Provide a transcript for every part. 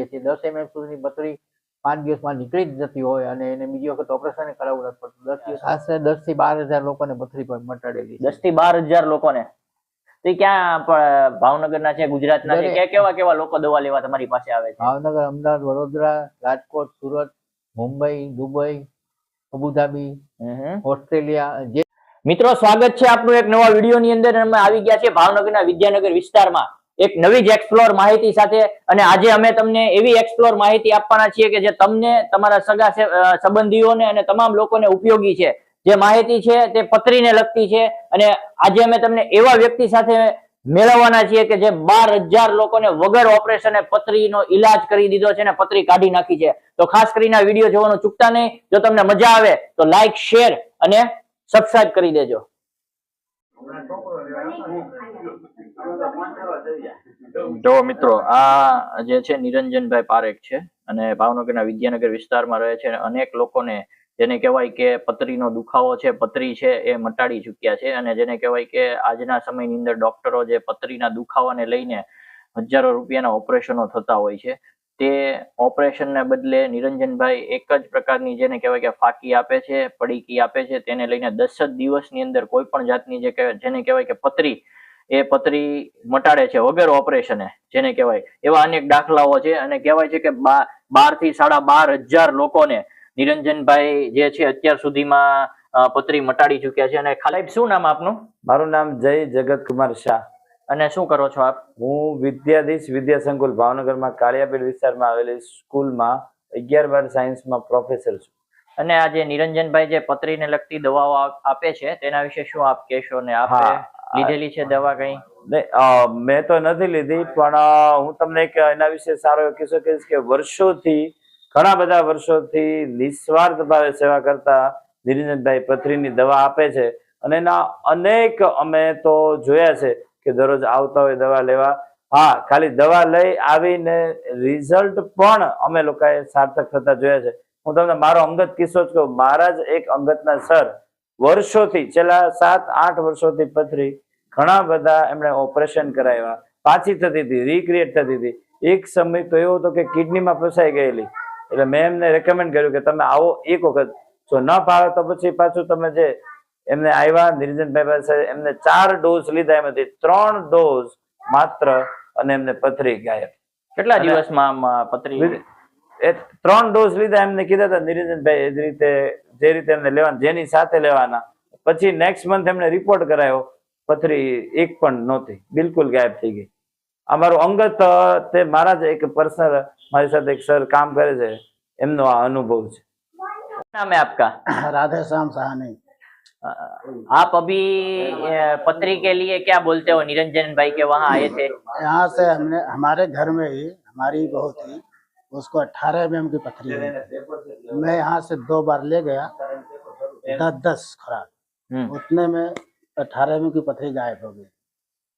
દઈએ છીએ દસ એમએમ સુધીની બત્રી પાંચ દિવસમાં નીકળી જ જતી હોય અને એને બીજી વખત ઓપરેશન કરાવવું નથી પડતું. દસ દિવસ આશરે દસથી બાર હજાર લોકોને બત્રી પણ મટાડેલી દસથી બાર હજાર લોકોને? તો ક્યાં ભાવનગરના છે ગુજરાતના છે? ક્યાં કેવા કેવા લોકો દવા લેવા તમારી પાસે આવે છે? Bhavnagar Ahmedabad Vadodara Rajkot Surat Mumbai Dubai Abu Dhabi. Australia જે મિત્રો સ્વાગત છે આપનું એક નવા વિડીયોની અંદર. અમે આવી ગયા છે ભાવનગરના વિદ્યાનગર વિસ્તારમાં. એક નવી જ એક્સપ્લોર માહિતી સાથે અને આજે અમે તમને એવી એક્સપ્લોર માહિતી આપવાના છીએ કે જે તમને તમારા સગા સંબંધીઓને અને તમામ લોકોને ઉપયોગી છે. જે માહિતી છે તે પત્રીને લગતી છે અને આજે અમે તમને એવા વ્યક્તિ સાથે મેળવવાના છીએ કે જે બાર હજાર લોકોને વગર ઓપરેશને પથરીનો ઈલાજ કરી દીધો છે અને પથરી કાઢી નાખી છે. તો ખાસ કરીને વીડિયો જોવાનું ચૂકતા નહીં. જો તમને મજા આવે તો લાઈક શેર અને સબસ્ક્રાઈબ કરી દેજો. તો મિત્રો, આ જે છે નિરંજનભાઈ પારેખ છે અને ભાવનગરના વિદ્યાનગર વિસ્તારમાં રહે છે અને અનેક લોકોને જેને કહેવાય કે પથરીનો દુખાવો છે, પથરી છે એ મટાડી ચૂક્યા છે અને જેને કહેવાય કે આજના સમયની અંદર ડોક્ટરો જે પથરીના દુખાવાને લઈને હજારો રૂપિયાના ઓપરેશનો થતા હોય છે, તે ઓપરેશનને બદલે નિરંજનભાઈ એક જ પ્રકારની જેને કહેવાય કે ફાકી આપે છે, પડીકી આપે છે, તેને લઈને દસ જ દિવસની અંદર કોઈ પણ જાતની જે જેને કહેવાય કે પથરી એ પથરી મટાડે છે વગેરે ઓપરેશને જેને કહેવાય. એવા અનેક દાખલાઓ છે અને કહેવાય છે કે બારથી સાડા બાર હજાર લોકોને નિરંજનભાઈ જે છે અત્યાર સુધીમાં પથરી મટાડી ચુક્યા છે. અને ખાલી શું નામ આપનું? મારું નામ જય જગત કુમાર શાહ. અને શું કરો છો આપ? હું વિદ્યાધીશ વિદ્યા સંકુલ ભાવનગરમાં કાળિયાપીઠ વિસ્તારમાં આવેલી સ્કૂલમાં અગિયાર બાર સાયન્સમાં પ્રોફેસર છું. અને આ જે નિરંજનભાઈ જે પથરીને લગતી દવાઓ આપે છે તેના વિશે શું આપ કહેશો ને આપે. લીધેલી છે દવા કઈ? મેં તો નથી લીધી, પણ હું તમને એના વિશે સારો એવો કિસ્સો કહીશ કે વર્ષોથી, ઘણા બધા વર્ષોથી નિસ્વાર્થ ભાવે સેવા કરતા નિરંજનભાઈ પથરીની દવા આપે છે અને એના અનેક અમે તો જોયા છે કે દરરોજ આવતા હોય દવા લેવા. હા, ખાલી દવા લઈ આવીને રિઝલ્ટ પણ અમે લોકોએ સાર્થક થતા જોયા છે. હું તમને મારો અંગત કિસ્સો જ કહું. મારા જ એક અંગતના સર વર્ષોથી છેલ્લા સાત આઠ વર્ષોથી પથરી ઘણા બધા એમણે ઓપરેશન કરાવ્યા. પાછી થતી હતી રીક્રિએટ થતી હતી. એક સમય તો એવો હતો કે કિડનીમાં ફસાઈ ગયેલી. એટલે મેં એમને રેકમેન્ડ કર્યું કે તમે આવો એક વખત. જો ન ફાવે તો પછી પાછું તમે જે એમને આવ્યા નિરંજનભાઈ પાસે એમને ચાર ડોઝ લીધા એમાંથી ત્રણ ડોઝ માત્ર અને એમને પથરી ગાયબ. કેટલા દિવસમાં આમ પથરી? એ ત્રણ ડોઝ લીધા એમને કીધા હતા નિરંજનભાઈ એ જ રીતે જે રીતે એમને લેવાના જેની સાથે લેવાના પછી નેક્સ્ટ મંથ એમને રિપોર્ટ કરાયો પથરી એક પણ નહોતી બિલકુલ ગાયબ થઈ ગઈ અમારું અંગત અ, તે મારા જ એક પર્સનલ મારી સાથે એક સર કામ કરે છે એમનો આ અનુભવ છે नाम है आपका राधे श्याम सहानी अ, आप अभी अ, पत्री के लिए क्या बोलते हो निरंजन भाई के वहाँ आए थे यहाँ से हमने हमारे घर में ही हमारी बहू थी उसको अठारह एम की पथरी हुई मैं यहाँ से दो बार ले गया दस दस खुराक हम्म, उतने में अठारह एम की पथरी गायब हो गई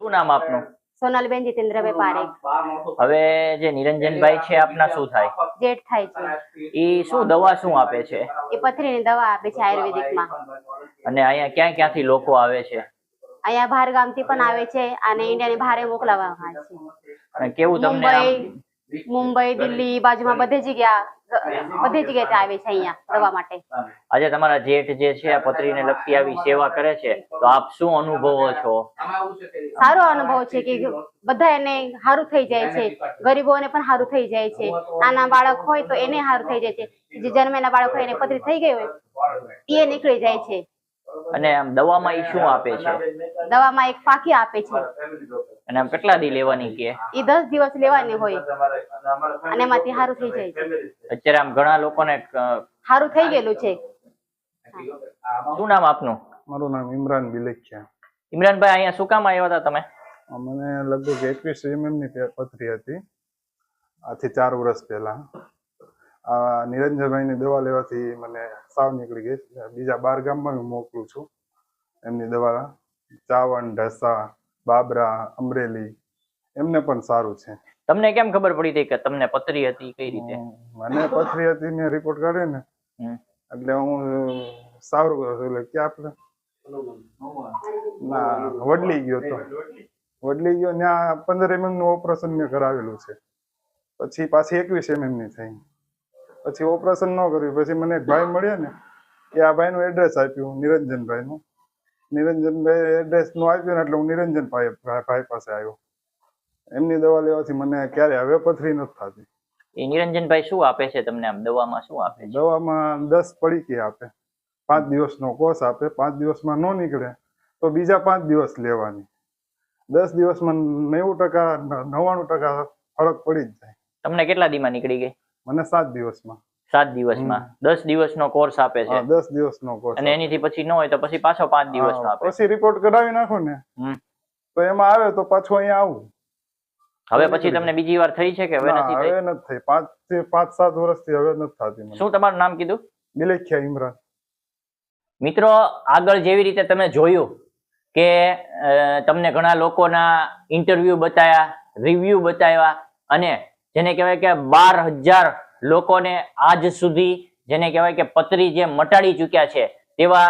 શું નામ આપનું સોનલબેન જીતેન્દ્રભાઈ પારેખ હવે જે નિરંજનભાઈ છે આપના શું થાય જેઠ થાય છે ઈ શું દવા શું આપે છે એ પથરીની દવા આપે છે આયુર્વેદિકમાં અને અહીંયા ક્યાં ક્યાંથી લોકો આવે છે અહીંયા બહાર ગામથી પણ આવે છે અને ઇન્ડિયાની બહાર મોકલાવવામાં આવે છે અને કેવું તમને આમ મુંબઈ દિલ્હી બાજુમાં બધી જગ્યા બધી જગ્યાએથી આવે છે અહીંયા દવા માટે. આજે તમારા જેઠ જે છે આ પત્રીને લગતી આવી સેવા કરે છે તો આપ શું અનુભવો છો? સારો અનુભવ છે કે બધા એને સારું થઈ જાય છે. ગરીબોને પણ સારું થઈ જાય છે. નાના બાળક હોય તો એને સારું થઈ જાય છે. જે જન્મેલા બાળક હોય એને પત્રી થઈ ગઈ હોય એ નીકળી જાય છે. અને દવામાં એ શું આપે છે? દવામાં એક ફાંકી આપે છે. અને આમ કેટલા દી લેવાની કે? એ દસ દિવસ લેવાની હોય. અને એમાંથી સારું થઈ જાય. અત્યારે આમ ઘણા લોકોને સારું થઈ ગયેલું છે. શું નામ આપનું? મારું નામ ઇમરાન બિલેખિયા ઇમરાનભાઈ અહીંયા શું કામ આવ્યા હતા તમે? મને લગભગ એકવીસની પથરી હતી. આથી ચાર વર્ષ પહેલા. આ નિરંજનભાઈની દવા લેવાથી મને સાવ નીકળી ગઈ. બીજા બાર ગામમાં હું મોકલું છું એમની દવા. ચાવણ ઢસા બાબરા અમરેલી એમને પણ સારું છે. તમને કેમ ખબર પડી હતી કે તમને પથરી હતી કઈ રીતે? મને પથરી હતી મેં રિપોર્ટ કાઢે ને. એટલે હું સારું એટલે ક્યાં આપણે ના વડલી ગયો તો. વડલી ગયો ત્યાં પંદર એમએમનું ઓપરેશન મેં કરાવેલું છે. પછી પાછી એકવીસ એમએમની થઈ. પછી ઓપરેશન ન કર્યું પછી મને એક ભાઈ મળ્યા ને કે આ ભાઈનું એડ્રેસ આપ્યું નિરંજનભાઈનું. નિરંજનભાઈ એડ્રેસનું આપ્યું ને એટલે હું નિરંજન ભાઈ પાસે આવ્યો. એમની દવા લેવાથી મને ક્યારે હવે પથરી નથી થતી. એ નિરંજનભાઈ શું આપે છે તમને આમ દવામાં શું આપે છે? દવામાં દસ પડીકી આપે. પાંચ દિવસનો કોર્સ આપે પાંચ દિવસમાં ન નીકળે તો બીજા પાંચ દિવસ લેવાની. દસ દિવસમાં નેવું ટકા નવ્વાણું ટકા ફરક પડી જ જાય. તમને કેટલા દીમાં નીકળી ગઈ? મને સાત દિવસમાં. સાત દિવસમાં. દસ દિવસનો કોર્સ આપે છે. દસ દિવસનો કોર્સ અને એનીથી પછી ન હોય તો પછી પાછો પાંચ દિવસનો આપે. પછી રિપોર્ટ કઢાવી નાખો ને તો એમાં આવે તો પાછો અહીંયા આવું. હવે પછી તમને બીજી વાર થઈ છે કે હવે નથી થઈ. હવે નથી થઈ. પાંચથી પાંચ સાત વર્ષથી હવે નથી થતી શું તમારું નામ કીધું? બિલેખિયા ઇમરાન. મિત્રો આગળ જેવી રીતે તમે જોયું કે તમને ઘણા લોકોના ઇન્ટરવ્યુ બતાવ્યા રિવ્યુ બતાવ્યા અને જેને કહેવાય કે બાર હજાર લોકોને આજ સુધી જેને કહેવાય કે પતરી જે મટાડી ચૂક્યા છે, તેવા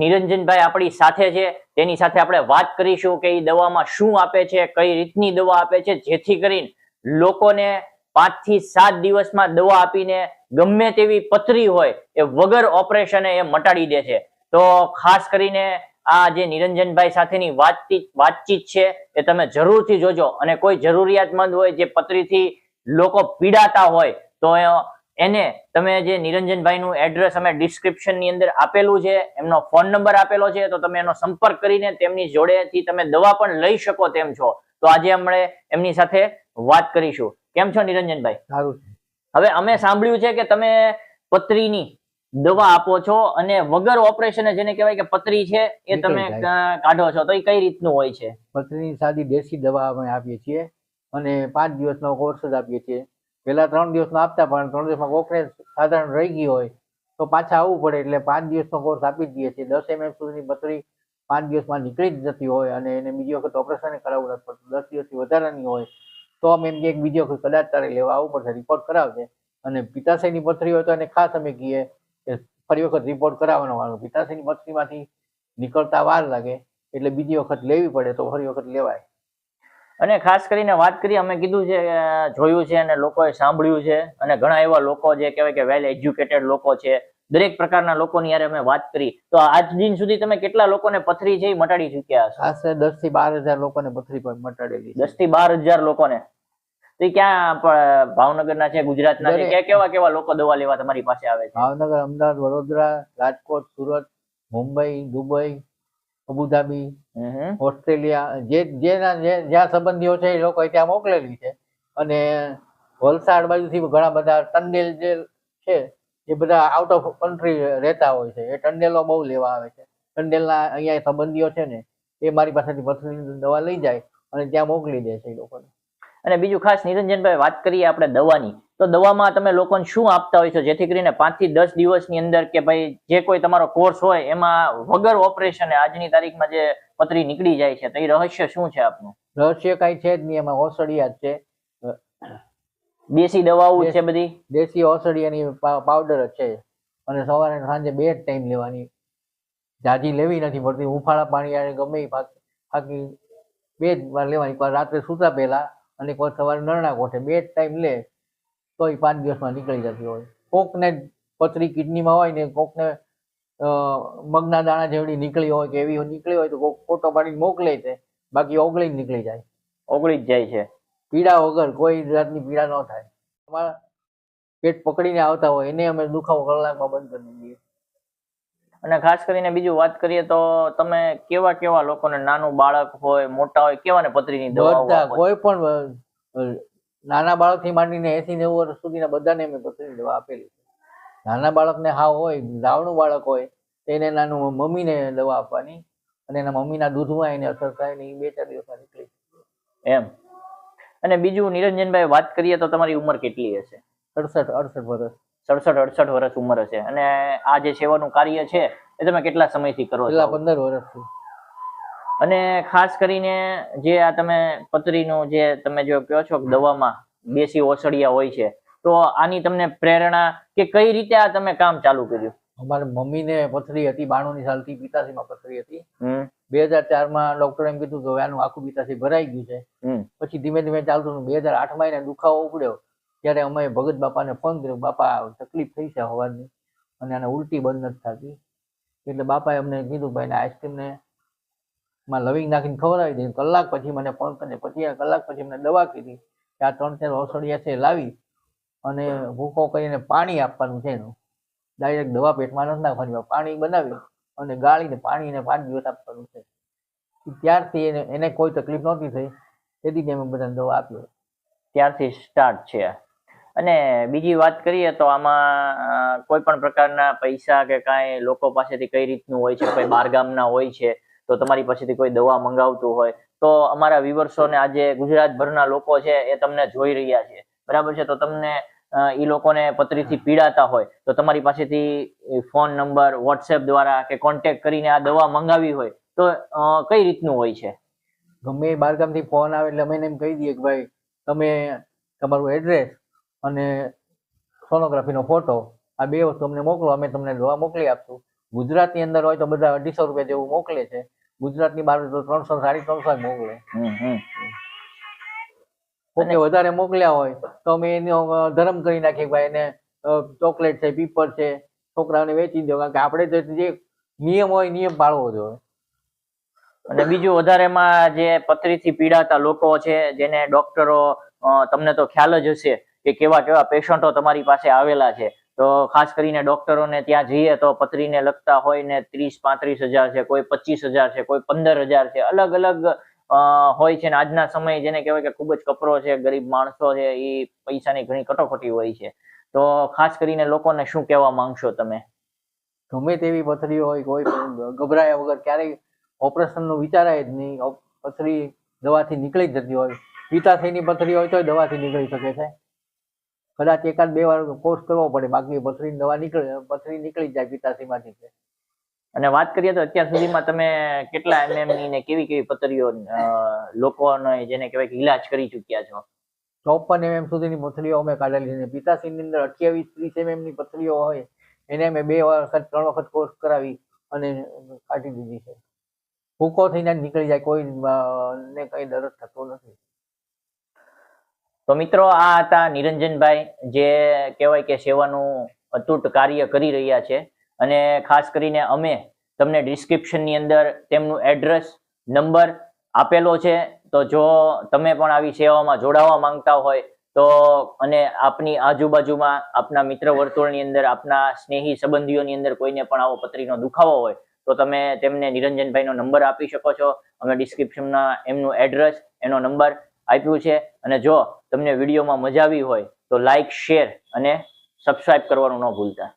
નિરંજનભાઈ આપણી સાથે છે. તેની સાથે આપણે વાત કરીશું કે એ દવામાં શું આપે છે, કઈ રીતની દવા આપે છે, જેથી કરીને લોકોને પાંચથી સાત દિવસમાં દવા આપીને ગમે તેવી પથરી હોય એ વગર ઓપરેશને એ મટાડી દે છે. તો ખાસ કરીને આ જે નિરંજનભાઈ સાથેની વાતચીત વાતચીત છે એ તમે જરૂરથી જોજો. અને કોઈ જરૂરિયાતમંદ હોય જે પથરીથી લોકો પીડાતા હોય તો એને તમે જે નિરંજનભાઈનું એડ્રેસ અમે ડિસ્ક્રિપ્શનની અંદર આપેલું છે એમનો ફોન નંબર આપેલો છે તો તમે એનો સંપર્ક કરીને તેમની જોડેથી તમે દવા પણ લઈ શકો તેમ છો. તો આજે અમે એમની સાથે વાત કરીશું. કેમ છો નિરંજનભાઈ? સારું હવે અમે સાંભળ્યું છે કે તમે પતરીની દવા આપો છો અને વગર ઓપરેશન જેને કહેવાય કે પતરી છે એ તમે કાઢો છો. તો એ કઈ રીતનું હોય છે? પથરીની સાદી દેશી દવા અમે આપીએ છીએ અને પાંચ દિવસનો કોર્સ જ આપીએ છીએ. પહેલા ત્રણ દિવસનો આપતા, પણ ત્રણ દિવસમાં કોકરેજ સાધારણ રહી ગઈ હોય તો પાછા આવવું પડે, એટલે પાંચ દિવસનો કોર્સ આપી દઈએ છીએ. દસ એમએમ સુધીની પથરી પાંચ દિવસમાં નીકળી જ જતી હોય અને એને બીજી વખત ઓપરેશન કરાવવું નથી પડતું. દસ દિવસથી વધારાની હોય તો અમે એમ કે બીજી વખત કદાચ તારે લેવા આવવું પડશે રિપોર્ટ કરાવજે. અને પિત્તાશયની પથરી હોય તો એને ખાસ અમે કહીએ કે ફરી વખત રિપોર્ટ કરાવવાનો વાળો. પિત્તાશયની પથરીમાંથી નીકળતા વાર લાગે, એટલે બીજી વખત લેવી પડે તો ફરી વખત લેવાય. અને ખાસ કરીને વાત કરી અમે કીધું છે જોયું છે અને લોકોએ સાંભળ્યું છે અને ઘણા એવા લોકો જે કહેવાય કે વેલ એજ્યુકેટેડ લોકો છે દરેક પ્રકારના લોકોની યારે અમે વાત કરી. તો આજ દિન સુધી તમે કેટલા લોકોને પથરી છે એ મટાડી ચૂક્યા છો આશરે દસથી બાર હજાર લોકોને પથરી પણ મટાડેલી દસથી બાર હજાર લોકોને? તો ક્યાં ભાવનગર ભાવનગરના છે ગુજરાતના છે ક્યાં કેવા કેવા લોકો દવા લેવા તમારી પાસે આવે છે? Bhavnagar Ahmedabad Vadodara Rajkot Surat Mumbai Dubai Abu Dhabi. Australia જે જેના જ્યાં સંબંધીઓ છે એ લોકો ત્યાં મોકલેલી છે. અને વલસાડ બાજુથી ઘણા બધા ટંડેલ જે છે એ બધા આઉટ ઓફ કન્ટ્રી રહેતા હોય છે. એ ટંડેલો બહુ લેવા આવે છે. ટંડેલના અહીંયા સંબંધીઓ છે ને એ મારી પાસેથી પથરીની દવા લઈ જાય અને ત્યાં મોકલી દે છે એ લોકોને. અને બીજું ખાસ નિરંજનભાઈ વાત કરીએ આપણે દવાની. તો દવામાં તમે લોકોને શું આપતા હોય છો? જેથી કરીને પાંચથી દસ દિવસની અંદર કે ભાઈ જે કોઈ તમારો કોર્સ હોય એમાં વગર ઓપરેશન આજની તારીખમાં જે પતરી નીકળી જાય છે તો એ રહસ્ય શું છે આપનું? રહસ્ય કઈ છે જ નહીં એમાં ઓસડિયા છે. દેશી દવાઓ છે બધી? દેશી ઓસડિયાની પાવડર છે. અને સવારે સાંજે બે જ ટાઈમ લેવાની. જાજી લેવી નથી પડતી. હુંફાળા પાણી ગમે પાક બે જ વાર લેવાની. રાત્રે સૂતા પહેલા અને કોઈ સવારે નરણા કોઠે બે જ ટાઈમ લે તો એ પાંચ દિવસમાં નીકળી જતી હોય. કોકને પથરી કિડનીમાં હોય ને કોકને મગના દાણા જેવડી નીકળી હોય કે એવી નીકળી હોય તો કોક ફોટો પાડીને મોકલે છે. બાકી ઓગળી નીકળી જાય. ઓગળી જ જાય છે. પીડા વગર કોઈ જાતની પીડા ન થાય. અમારા પેટ પકડીને આવતા હોય એને અમે દુખાવો કલાકમાં બંધ કરી દઈએ. અને ખાસ કરીને બીજું વાત કરીએ તો તમે કેવા કેવા લોકોને નાનું બાળક હોય મોટા હોય કેવાને પથરીની દવા? કોઈ પણ નાના બાળકથી માંડીને એસી નેવું વર્ષ સુધીના બધાને મેં પથરીની દવા આપેલી નાના બાળકને હાવ હોય લાવણું બાળક હોય તેને નાનું મમ્મીને દવા આપવાની અને એના મમ્મીના દૂધમાં એને અસર થાય ને એ બે ચાર દિવસમાં નીકળી એમ. અને બીજું નિરંજનભાઈ વાત કરીએ તો તમારી ઉંમર કેટલી હશે? અડસઠ અડસઠ વર્ષ. સડસઠ અડસઠ વર્ષ ઉંમર હશે. અને આ જે સેવાનું કાર્ય છે એ તમે કેટલા સમયથી કરો છો? પંદર વર્ષથી. અને ખાસ કરીને જે આ તમે પતરીનું જે તમે જો કહો છો કે દવામાં દેશી ઓસડિયા હોય છે તો આની તમને પ્રેરણા કે કઈ રીતે આ તમે કામ ચાલુ કર્યું? મમ્મી મમ્મીને પથરી હતી બાણુંની સાલથી પિતાશીમાં પથરી હતી. બે હજાર ચારમાં ડોક્ટર એમ કીધું કે આનું આખું પિતાશ્રી ભરાઈ ગયું છે. પછી ધીમે ધીમે ચાલતું બે હજાર આઠમાં એને દુખાવો ઉપડ્યો. ત્યારે અમે ભગત બાપાને ફોન કર્યો બાપા તકલીફ થઈ છે હવાની અને આને ઉલટી બંધ નથી થતી. એટલે બાપાએ અમને કીધું ભાઈ આઈસ્ક્રીમને માં લવિંગ નાખીને ખવડાવી દીધી કલાક પછી મને ફોન કરીને પછી કલાક પછી મને દવા કીધી કે આ ત્રણ ચાર ઓસડિયા છે લાવી અને ભૂકો કરીને પાણી આપવાનું છે એનું. ડાયરેક્ટ દવા પેટમાં નથી નાખવાની, પાણી બનાવી અને ગાળીને પાણીને પાંચ દિવસ આપવાનું છે. ત્યારથી એને એને કોઈ તકલીફ નહોતી થઈ. તેથી અમે બધાને દવા આપી. ત્યારથી સ્ટાર્ટ છે અને બીજી વાત કરીએ તો આમાં કોઈ પણ પ્રકારના પૈસા કે કાંઈ લોકો પાસેથી કઈ રીતનું હોય છે, કોઈ બારગામના હોય છે, તો તમારી પાસેથી કોઈ દવા મંગાવતું હોય, તો અમારા વિવર્સોને આજે ગુજરાતભરના લોકો છે એ તમને જોઈ રહ્યા છે. બરાબર છે? તો તમને એ લોકોને પથરીથી પીડાતા હોય, તો તમારી પાસેથી ફોન નંબર, વોટ્સએપ દ્વારા કે કોન્ટેક્ટ કરીને આ દવા મંગાવી હોય, તો કઈ રીતનું હોય છે? ગમે બહારગામથી ફોન આવે એટલે અમે એમ કહી દઈએ કે ભાઈ, તમે તમારું એડ્રેસ અને સોનોગ્રાફીનો ફોટો આ બે વસ્તુ અમને મોકલો અમે તમને દવા મોકલી આપશું. ગુજરાતની અંદર હોય તો બધા અઢીસો રૂપિયા જેવું મોકલે છે. ગુજરાતની બહાર તો ત્રણસો સાડી ત્રણસો મોકલે. હમ હમ. વધારે મોકલ્યા હોય તો અમે એનો ધર્મ કરી નાખીએ ભાઈ એને ચોકલેટ છે પીપર છે છોકરાઓને વેચી દો કારણ કે આપણે તો જે નિયમ હોય નિયમ પાળવો જોઈએ અને બીજું વધારેમાં જે પથરીથી પીડાતા લોકો છે જેને ડોક્ટરો અ, તમને તો ખ્યાલ જ હશે કે કેવા કેવા પેશન્ટો તમારી પાસે આવેલા છે. તો ખાસ કરીને ડોક્ટરોને ત્યાં જઈએ તો પથરીને લગતા હોય ને ત્રીસ, પાંત્રીસ હજાર છે, કોઈ પચીસ હજાર છે, કોઈ પંદર હજાર છે, અલગ અલગ હોય છે ને આજના સમયે જેને કહેવાય કે ખૂબ જ કપરો છે, ગરીબ માણસો છે એ પૈસાની ઘણી કટોકટી હોય છે. તો ખાસ કરીને લોકોને શું કહેવા માંગશો તમે? ગમે તેવી પથરીઓ હોય, કોઈ ગભરાયા વગર ક્યારેય ઓપરેશનનું વિચારાય જ નહીં. પથરી દવાથી નીકળી જતી હોય. પિત્તાશયની પથરી હોય તો દવાથી નીકળી શકે છે. કદાચ એકાદ બે વાર કોર્સ કરવો પડે, બાકી પથરી દવા નીકળે પથરી નીકળી જાય પિત્તાશયમાંથી છે અને વાત કરીએ તો અત્યાર સુધીમાં તમે કેટલા એમએમની ને કેવી કેવી પથરીઓ લોકોને જેને કહેવાય કે કરી ચુક્યા છો? ચોપન એમએમ સુધીની પથરીઓ અમે કાઢેલી છે. ની અંદર અઠ્યાવીસ, ત્રીસ એમએમની પથરીઓ હોય, એને અમે બે વખત, ત્રણ વખત કોર્સ કરાવી અને કાઢી દીધી છે. ભૂકો થઈને નીકળી જાય, કોઈ ને કઈ દર્દ થતો નથી. તો મિત્રો, આ હતા નિરંજનભાઈ, જે કહેવાય કે સેવાનું અતૂટ કાર્ય કરી રહ્યા છે. અને ખાસ કરીને અમે તમને ડિસ્ક્રિપ્શનની અંદર તેમનું એડ્રેસ નંબર આપેલો છે. તો જો તમે પણ આવી સેવામાં જોડાવા માંગતા હોય, તો અને આપની આજુબાજુમાં આપના મિત્ર વર્તુળની અંદર, આપના સ્નેહી સંબંધીઓની અંદર કોઈને પણ આવો પથરીનો દુખાવો હોય, તો તમે તેમને નિરંજનભાઈનો નંબર આપી શકો છો. અમે ડિસ્ક્રિપ્શનમાં એમનું એડ્રેસ એનો નંબર આપ્યું છે અને જો તમને વિડીયોમાં મજા આવી હોય તો લાઈક શેર અને સબસ્ક્રાઇબ કરવાનું ન ભૂલતા.